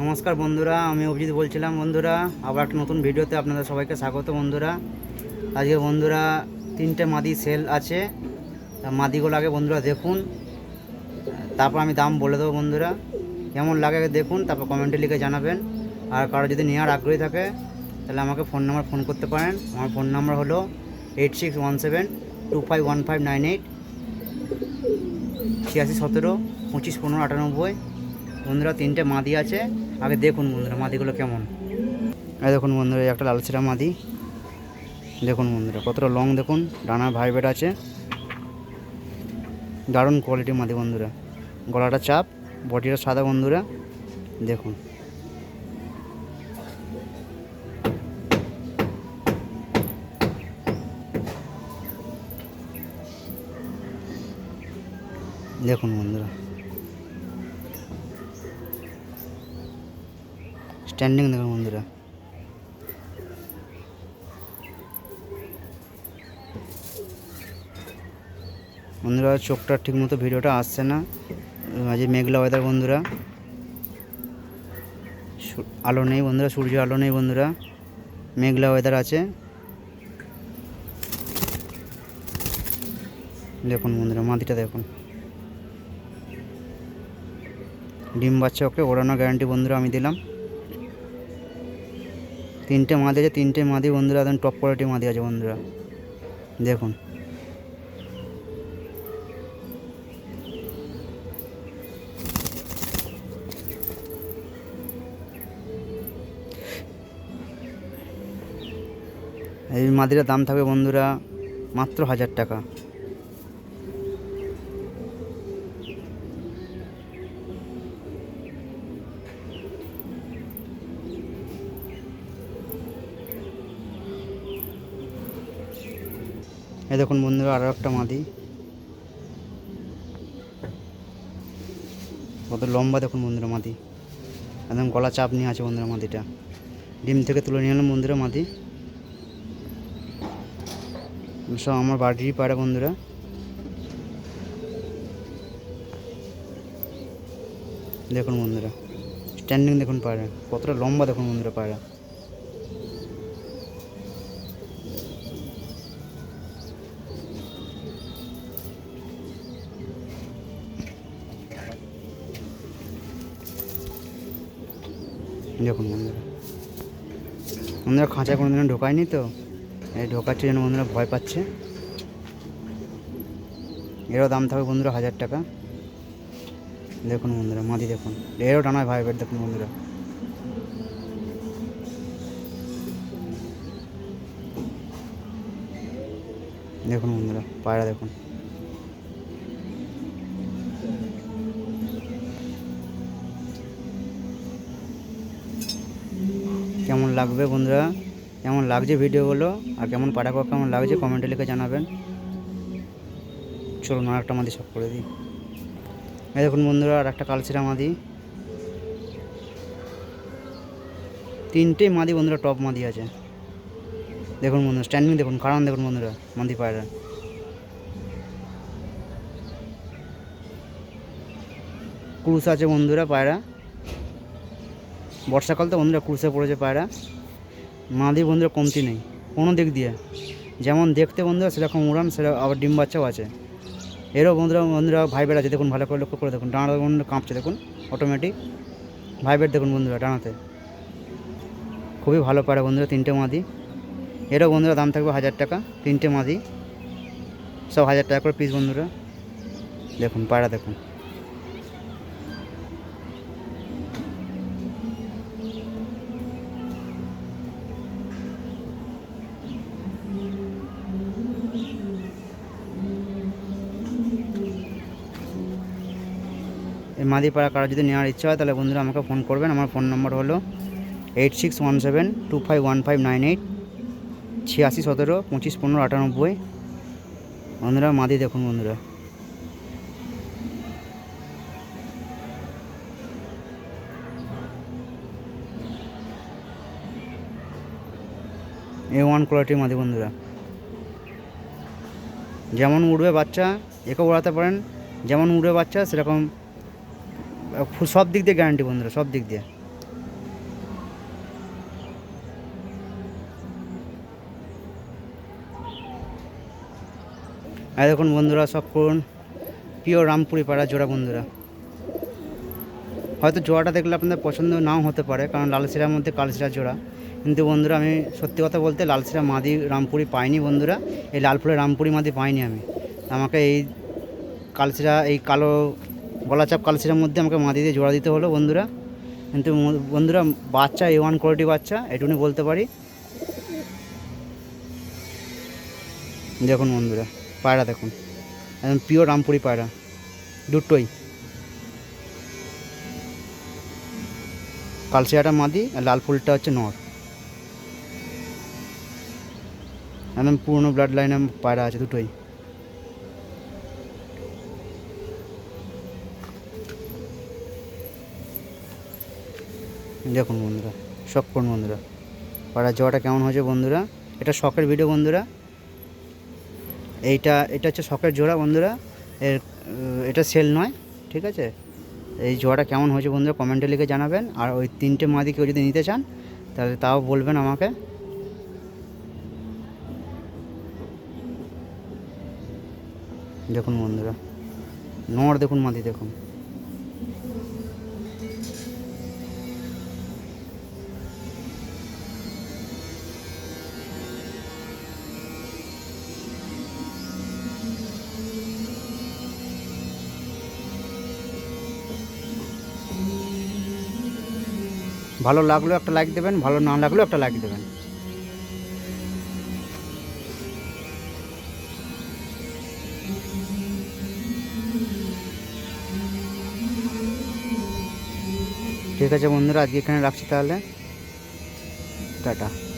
নমস্কার বন্ধুরা, আমি অভিজিৎ বলছিলাম। বন্ধুরা, আবার একটা নতুন ভিডিওতে আপনাদের সবাইকে স্বাগত বন্ধুরা। আজকে বন্ধুরা, তিনটে মাদি সেল আছে। মাদিগুলো আগে বন্ধুরা দেখুন। তারপর আমি দাম বলে দেবো বন্ধুরা। কেমন লাগে দেখুন, তারপর কমেন্টে লিখে জানাবেন। আর কারও যদি নেওয়ার আগ্রহী থাকে, তাহলে আমাকে ফোন নাম্বার ফোন করতে পারেন। আমার ফোন নাম্বার হলো eight six one seven two five one five nine eight ছিয়াশি সতেরো, পঁচিশ, পনেরো, আটানব্বই। বন্ধুরা, তিনটে মাদি আছে। আগে দেখুন বন্ধুরা, মাদিগুলো কেমন। এই দেখুন বন্ধুরা একটা লালসিরা মাদি। দেখুন বন্ধুরা, কতটা লং দেখুন, ডানা ভাইবেট আছে। দারুণ কোয়ালিটি মাদি বন্ধুরা। গলাটা চাপ বডিটা সাদা বন্ধুরা। দেখুন। দেখুন বন্ধুরা। স্ট্যান্ডিং দেখুন বন্ধুরা বন্ধুরা চোখটা ঠিক মতো ভিডিওটা আসছে না। মাঝে মেঘলা ওয়েদার বন্ধুরা। আলো নেই, বন্ধুরা। সূর্য আলো নেই, বন্ধুরা। মেঘলা ওয়েদার আছে। দেখুন, বন্ধুরা, মাটিটা দেখুন। ডিম বাচ্চা ওকে ওড়ানোর গ্যারান্টি বন্ধুরা, আমি দিলাম। তিনটে মাদি আছে, তিনটে মাদি বন্ধুরা, একদম টপ কোয়ালিটি মাদি আছে বন্ধুরা। দেখুন। এই মাদিটার দাম থাকবে বন্ধুরা মাত্র হাজার টাকা। এই দেখুন বন্ধুরা আরও একটা মাদি। কত লম্বা দেখুন বন্ধুরা মাদি। একদম গলা চাপ নিয়ে আছে বন্ধুরা মাদিটা। ডিম থেকে তুলে নিয়ে এলাম বন্ধুরা মাদি। সব আমার বাড়িরই পাড়া বন্ধুরা। দেখুন বন্ধুরা স্ট্যান্ডিং দেখুন পায়রা কতটা লম্বা দেখুন বন্ধুরা পায়রা দেখুন বন্ধুরা। বন্ধুরা খাঁচায় কোনো দিনও ঢোকায়নি তো, এই ঢোকাচ্ছে যেন বন্ধুরা ভয় পাচ্ছে। এরও দাম থাকবে বন্ধুরা হাজার টাকা। দেখুন বন্ধুরা, মাদি দেখুন। এরও টানায় ভাই বেড দেখুন বন্ধুরা। দেখুন বন্ধুরা, পায়রা দেখুন। লাগবে বন্ধুরা? কেমন লাগছে ভিডিওগুলো? আর কেমন পাঠা কেমন লাগছে কমেন্টে লিখে জানাবেন। চলুন আর একটা মাদি সব করে দিই। এই দেখুন বন্ধুরা, আর একটা কালচিরা মাদি। তিনটে মাদি বন্ধুরা টপ মাদি আছে। দেখুন বন্ধুরা স্ট্যান্ডিং দেখুন কারণ দেখুন বন্ধুরা, মাদি পায়রা। ক্রুশ আছে বন্ধুরা, পায়রা। বর্ষাকাল তো বন্ধুরা ক্রুশে পড়েছে পায়রা। মাদি বন্ধুরা কমতি নেই, কোনো দিক দিয়ে। যেমন দেখতে বন্ধুরা সেরকম উড়ান, সেরকম আবার ডিম বাচ্চাও আছে। এরও বন্ধুরা বন্ধুরা ভাইবেট আছে। দেখুন, ভালো করে লক্ষ্য করে দেখুন। ডানা বন্ধুরা কাঁপছে, দেখুন অটোমেটিক ভাইবেট দেখুন বন্ধুরা ডানাতে। খুবই ভালো পায়রা বন্ধুরা, তিনটে মাদি। এরও বন্ধুরা দাম থাকবে হাজার টাকা, তিনটে মাদি। সব হাজার টাকা করে পিস বন্ধুরা। দেখুন, পায়রা দেখুন। এই মাদি পাড়া কারও যদি নেওয়ার ইচ্ছা হয়, তাহলে বন্ধুরা আমাকে ফোন করবেন। আমার ফোন নম্বর হলো eight six one seven two five one five nine eight ছিয়াশি সতেরো পঁচিশ পনেরো আটানব্বই। বন্ধুরা, মাদি দেখুন বন্ধুরা। এ ওয়ান কোয়ালিটির মাদি বন্ধুরা। যেমন উড়বে বাচ্চা, একেও উড়াতে পারেন। যেমন উড়বে বাচ্চা, সেরকম সব দিক দিয়ে গ্যারান্টি বন্ধুরা, সব দিক দিয়ে। আর বন্ধুরা, সব করুন। প্রিয় রামপুরি পাড়া জোড়া বন্ধুরা। হয়তো জোড়াটা দেখলে আপনাদের পছন্দ নাও হতে পারে, কারণ লালশিরার মধ্যে কালশিরা জোড়া। কিন্তু বন্ধুরা, আমি সত্যি কথা বলতে লালশিরা মাদি রামপুরি পাইনি বন্ধুরা। এই লালপুরে রামপুরি মাদি পাইনি আমি। আমাকে এই কালশিরা, এই কালো গলাচাপ কালশিরার মধ্যে আমাকে মাদি দিয়ে জোড়া দিতে হলো বন্ধুরা। কিন্তু বন্ধুরা, বাচ্চা এ ওয়ান কোয়ালিটি বাচ্চা, এটুকুনি বলতে পারি। দেখুন বন্ধুরা, পায়রা দেখুন। একদম পিওর রামপুরি পায়রা, দুটোই। কালচিরাটা মাদি, আর লাল ফুলটা হচ্ছে নর। একদম পুরনো ব্লাড লাইনে পায়রা আছে দুটোই। দেখুন বন্ধুরা শখ করুন বন্ধুরা। পাড়ার জোয়াটা কেমন হয়েছে বন্ধুরা? এটা শখের ভিডিও বন্ধুরা। এইটা, এটা হচ্ছে শখের জোড়া বন্ধুরা। এর এটা সেল নয়, ঠিক আছে? এই জোড়াটা কেমন হয়েছে বন্ধুরা কমেন্টে লিখে জানাবেন। আর ওই তিনটে মাদি কেউ যদি নিতে চান, তাহলে তাও বলবেন আমাকে। দেখুন বন্ধুরা, নর দেখুন মাদি দেখুন। ভালো লাগলেও একটা লাইক দেবেন, ভালো না লাগলেও একটা লাইক দেবেন। ঠিক আছে বন্ধুরা, আজকে এখানে রাখছি তাহলে। টাটা।